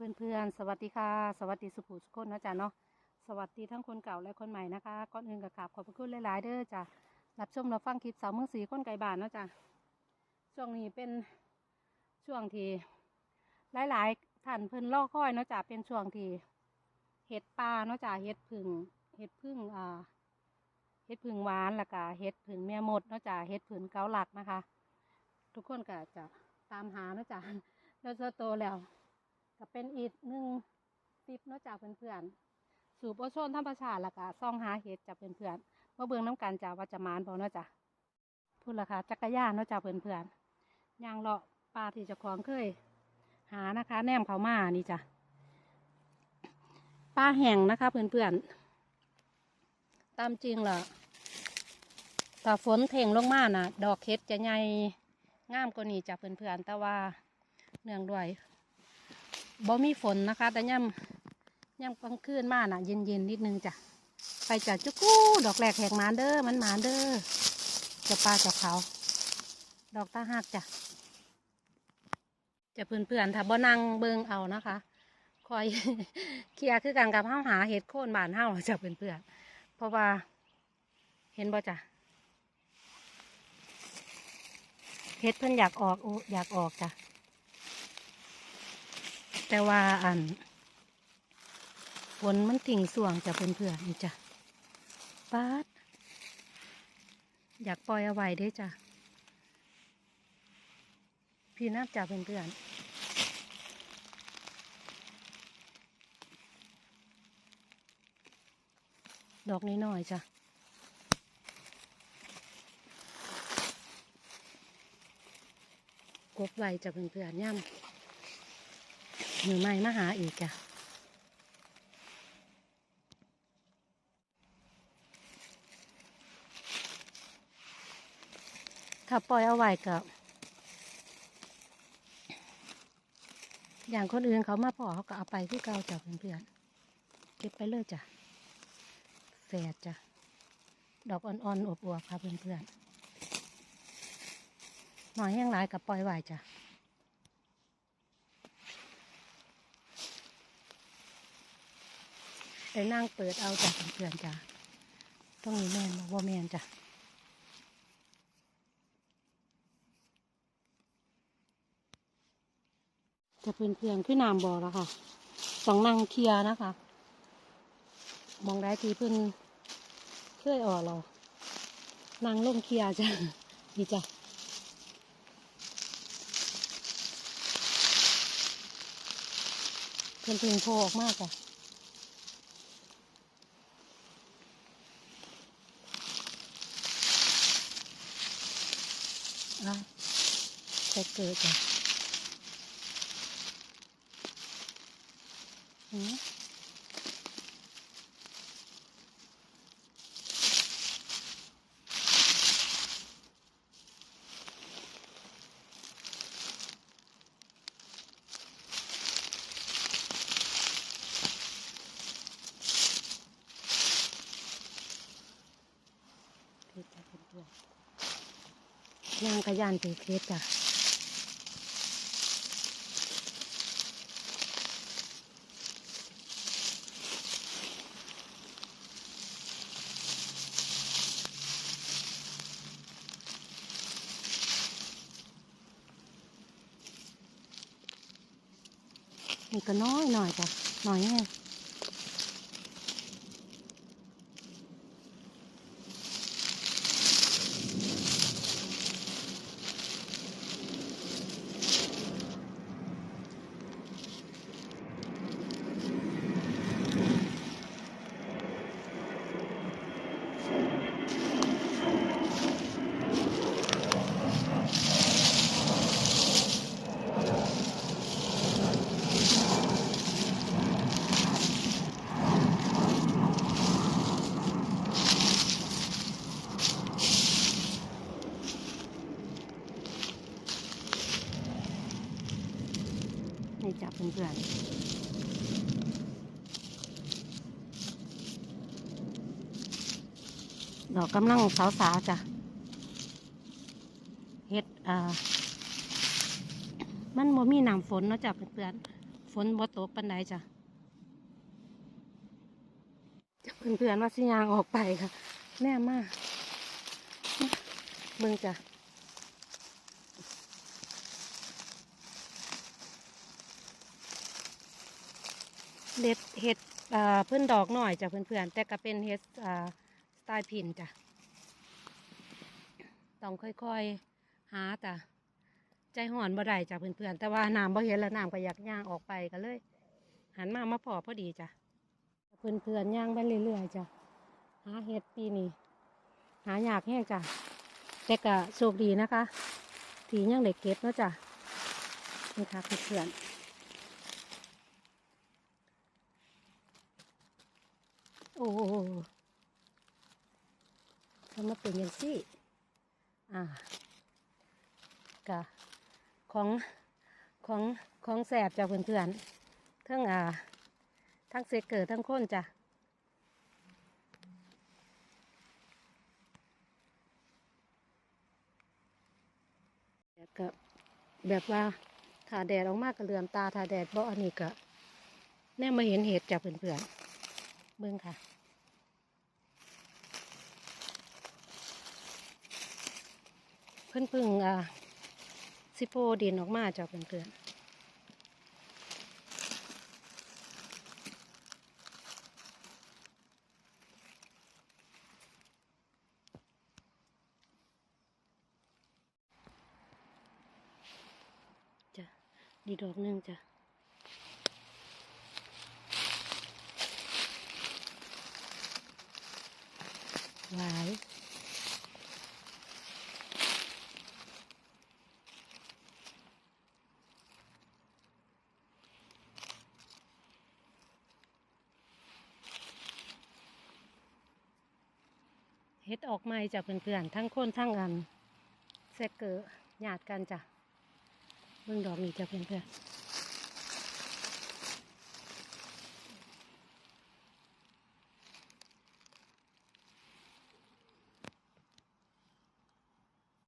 เพื่อนๆ สวัสดีค่ะ สวัสดีสุภูสุคนนะจ๊ะเนาะ สวัสดีทั้งคนเก่าและคนใหม่นะคะ ก่อนอื่นก็กราบขอบพระคุณหลาย ๆ เด้อจ้ะ รับชมรับฟังคลิปสาวเมืองสีคนไก่บานเนาะจ้ะช่วงนี้เป็นช่วงที่หลาย ๆ ท่านเพิ่นล่อค่อยเนาะจ้ะเป็นช่วงที่เห็ดปลาเนาะจ้ะเห็ดผึ่งเห็ดพึ่งอ่า เห็ดผึ่งหวานแล้วก็เห็ดผึ่งเมียมดเนาะจ้ะเห็ดผึ่งเกาหลักนะคะ ทุกคนก็จะตามหาเนาะจ้ะแล้วจะโตแล้ว ก็เป็นอีกหนึ่งติปเนาะจากเพื่อนๆสูบโอโซนธรรมชาติแล้วก็ซ่องหาเห็ดจากเพื่อนๆมาเบิ่งน้ำกันจากวัจมานพอเนาะจ้ะพูดราคาจักรยานเนาะจากเพื่อนๆยางเลาะปลาที่จะของเคย หานะคะ แนมเขามานี่จ้ะปลาแห้งนะคะ เพื่อนๆตามจริงล่ะถ้าฝนเท่งลงมาน่ะ ดอกเห็ดจะใหญ่งามกว่านี้จ้ะเพื่อนๆแต่ว่าเนื่องด้วย บ่มีฝนนะคะ แต่ย่ำย่ำกลางคืนมากน่ะเย็นๆนิดนึงจ้ะไปจ้ะจุกู้ ดอกแรกแหกหมานเด้อมันหมานเด้อจะปลาจะเขา ดอกตาหักจ้ะจะเพื่อนๆถ้าบ่นั่งเบิงเอานะคะ คอยเคลียร์คือกันกับห้าหาเห็ดโค่นบานห้าจะเพื่อนๆเพราะว่า เห็นบ่จ้ะเห็ดเพิ่นอยากออกอุอยากออกจ้ะ แต่ว่าอันฝนมันติ่งส่วงจะเพื่อนๆนี่จ้ะปาดอยากปล่อยเอาไว้ด้จ้ะพี่นับจ้ะเพื่อนๆดอกน้อยๆจ้ะ กบไว้จ้ะเพื่อนๆย่ำ มือใหม่มาหาอีกจ้ะถ้าปล่อยเอาไว้กับอย่างคนอื่นเขามาพอเขาก็เอาไปที่เก่าจ้ะเพื่อนๆเก็บไปเลยจ้ะแฝดจ้ะดอกอ่อนๆอบอวบๆค่ะเพื่อนๆหน่อยแห้งหลายกับปล่อยไว้จ้ะ ไปนั่งเปิดเอาจากเพื่อนจ้ะต้องมีแม่นบ่ว่าแม่นจ้ะจะเพื่อนๆขึ้นนามบ่อแล้วค่ะต้องนั่งเคลียร์นะคะ มองได้ทีเพื่อนเคยออกเรานั่งลงเคลียร์จ้ะนี่จ้ะเพื่อนๆโผล่ออกมากจ้ะ อะจะเกิดจ้ะอืมเพชรจ้ะเป็นตัว ย่างกระยานถือเพชรจ้ะนี่ก็น้อยหน่อยจ้ะน้อยแน่ เพื่อนๆดอกกำลังสาวๆจ้ะเฮ็ดอ่ามันบ่มีน้ำฝนเนาะจ้ะเพื่อนๆฝนบ่ตกปันไดจ้ะเพื่อนๆว่าสิยางออกไปค่ะ แน่มากเบิ่งจ้ะ เด็ดเห็ดเพิ่อนดอกหน่อยจ้ะเพื่อนๆแต่ก็เป็นเห็ดสไตล์พินจ้ะต้องค่อยๆหาจ้ะใจห่อนบ่ได้จ้ะเพื่อนๆแต่ว่าน้ำบ่เห็นแล้วน้ำก็อยากย่างออกไปก็เลย หันมามาพอพอดีจ้ะเพื่อนๆย่างไปเรื่อยๆจ้ะหาเห็ดปีนี้หายากแห้งจ้ะแต่ก็โชคดีนะคะ ทียังได้เก็บเนาะจ้ะนี่ค่ะเพื่อนๆ โอ้ทำมาเป็นอย่างซี่ อ่ากะของของของแสบจากเพื่อนๆทั้งอ่า ทั้งเซกเกอร์ทั้งคนจ้ะแล้วก็แบบว่าถ้าแดดออกมากก็เหลือมตาถ้าแดดบ่อันนี้ก็แน่มาเห็นเห็ดจากเพื่อนๆเบิ่งค่ะ พิ่นเพึ่งอ่าซิโพดินออกมาจากเพื่อนจ้ะดีดอกหนึงจ้ะหวาย เฮ็ดออกใหม่จากเพื่อนๆทั้งคนทั้งอันแซกเกอร์หยาดกันจ้ะเบื้องดอกนี้จากเพื่อน